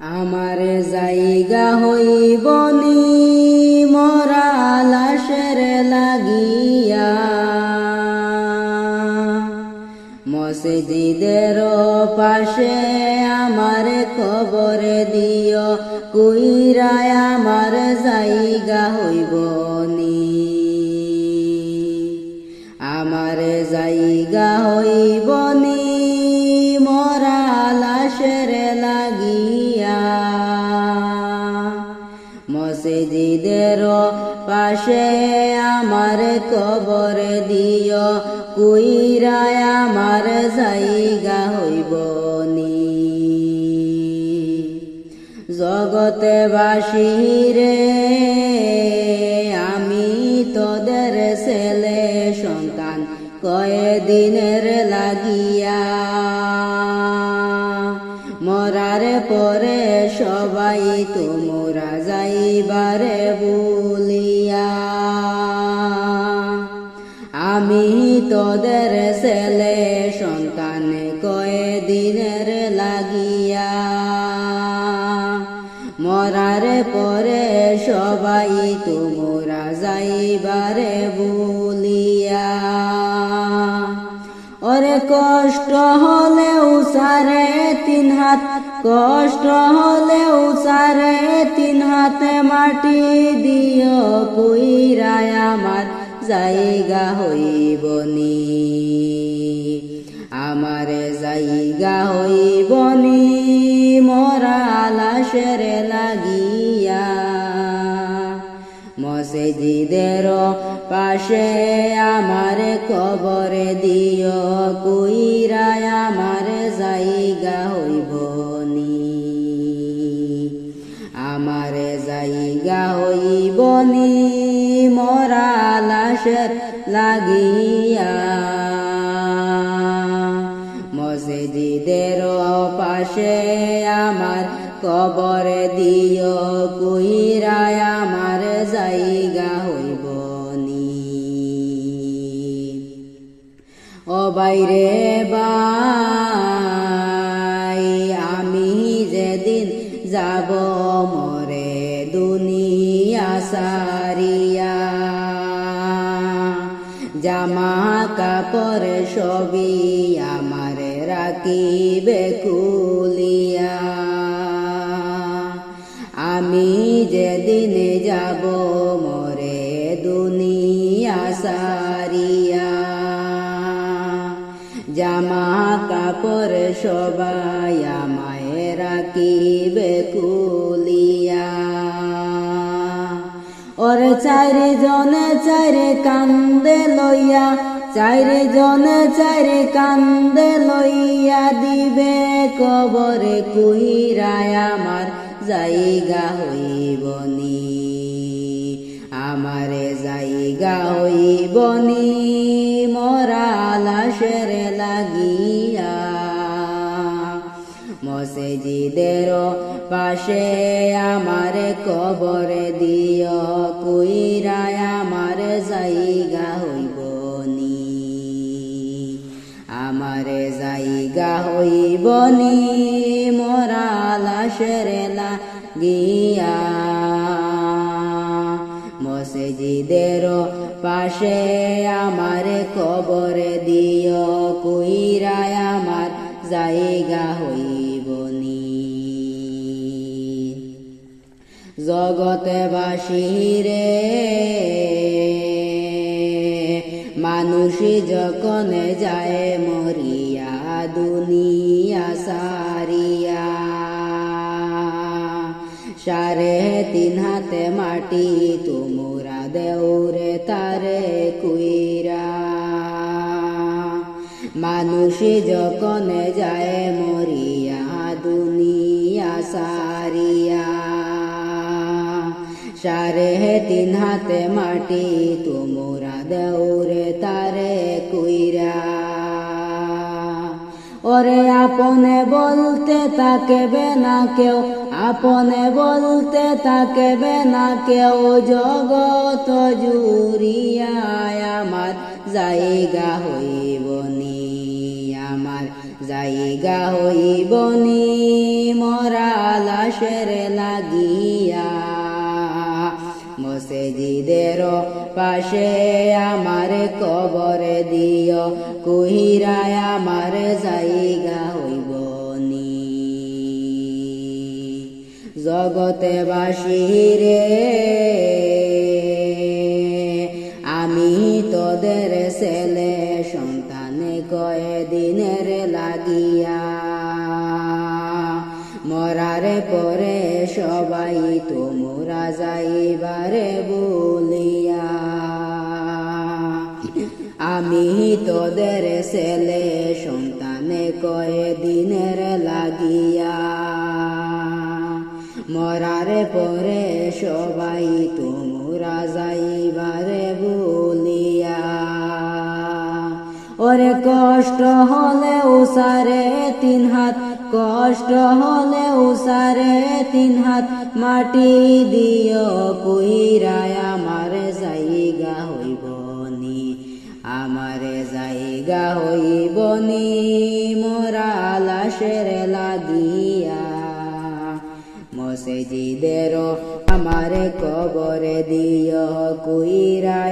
আমার জায়গা হইবনি মরা লাশের লাগিয়া। মসজিদের পাশে আমার কবর দিও, কুইরায় আমার জায়গা হইবনি আমার জায়গা হইবনি পাশে আমার কবর দিও কুইরায় আমার জায়গা হইব নি। জগতে বাসিরে আমি তোদের ছেলে সন্তান, কয়েদিনের লাগিয়া পরে সবাই তোমরা যাইবারে বলিয়া। আমি তোদের ছেলে সন্তান কয়েদিনের লাগিয়া। মরার পরে সবাই তোমরা যাইবারে বলিয়া। ওরে কষ্ট হলেও সারে তিন হাত কষ্ট হলেও সারে তিন হাতে মাটি দিও, কুইরায় আমার জায়গা হইবনি আমার জায়গা হইবনি মরা লাশের লাগিয়া। মসজিদের পাশে আমার কবর দিও, কুইরায় আমার জায়গা হইবনি হইবনি মরা লাশের লাগিয়া। মসজিদের পাশে আমার কবর দিও কুইরায় আমার জায়গা হইবনি ও বাইরে বাই আমি যেদিন যাব মরে জামা কাপড় সবই আমার রাখিবে কুলিয়া। আমি যেদিন যাব মরে দুনিয়া সারিয়া। জামা কাপড় সবাই আমায় রাখিবে কুলিয়া চারি জনে চারে কান্দে লইয়া চারি জনে চারে কান্দে লইয়া দিবে কবরে কুহিরায়, আমার জায়গা হইবনি আমার জায়গা হইবনি মরা লাশের লাগিয়া। মসজিদের পাশে আমার কবর দিও কুইরায় আমার জায়গা হইবনি আমার জায়গা হইবনি মরা লাশের লাগিয়া। মসজিদের পাশে আমার কবর দিও কুইরায় আমার জায়গা হইবনি জগতে বাসিরে মানুষই যখন যায় মরিয়া, দুনিয়া সারিয়া। সারে তিন হাতে মাটি, তোমরা দেউরে তারে কুইরা। মানুষই যখন যায় মরিয়া, দুনিয়া সারিয়া। সারে তিন হাতে মাটি তোমরা দেউরে তারে কুইরা। ওরে আপনে বলতে তাকে না কেউ, আপনে বলতে তাকে না কেউ। জগত জুরিয়ায় আমার জায়গা হইবনি, আমার জায়গা হইবনি। মসজিদের পাশে আমার কবর দিও, কুহিরায় আমার জায়গা হইব নি। জগতে বাসিরে আমি তোদের ছেলে, সন্তানে কয়ে দিনের লাগিয়া পরে সবাই, তোমরা যাইবারে বলিয়া। আমি তোদের ছেলে, সন্তানে কয়ে দিনের লাগিয়া। মরারে পরে সবাই, তোমরা যাইবারে বলিয়া। ওরে কষ্ট হলে উসারে তিন হাত কষ্ট হলে উসারে তিন হাত মাটি দিও কুইরায়, আমার জায়গা হইব নি, আমারে জায়গা হইব নি, মোরা লাশের লাগিয়া। মসজিদের আমার কবরে দিও কুইরায়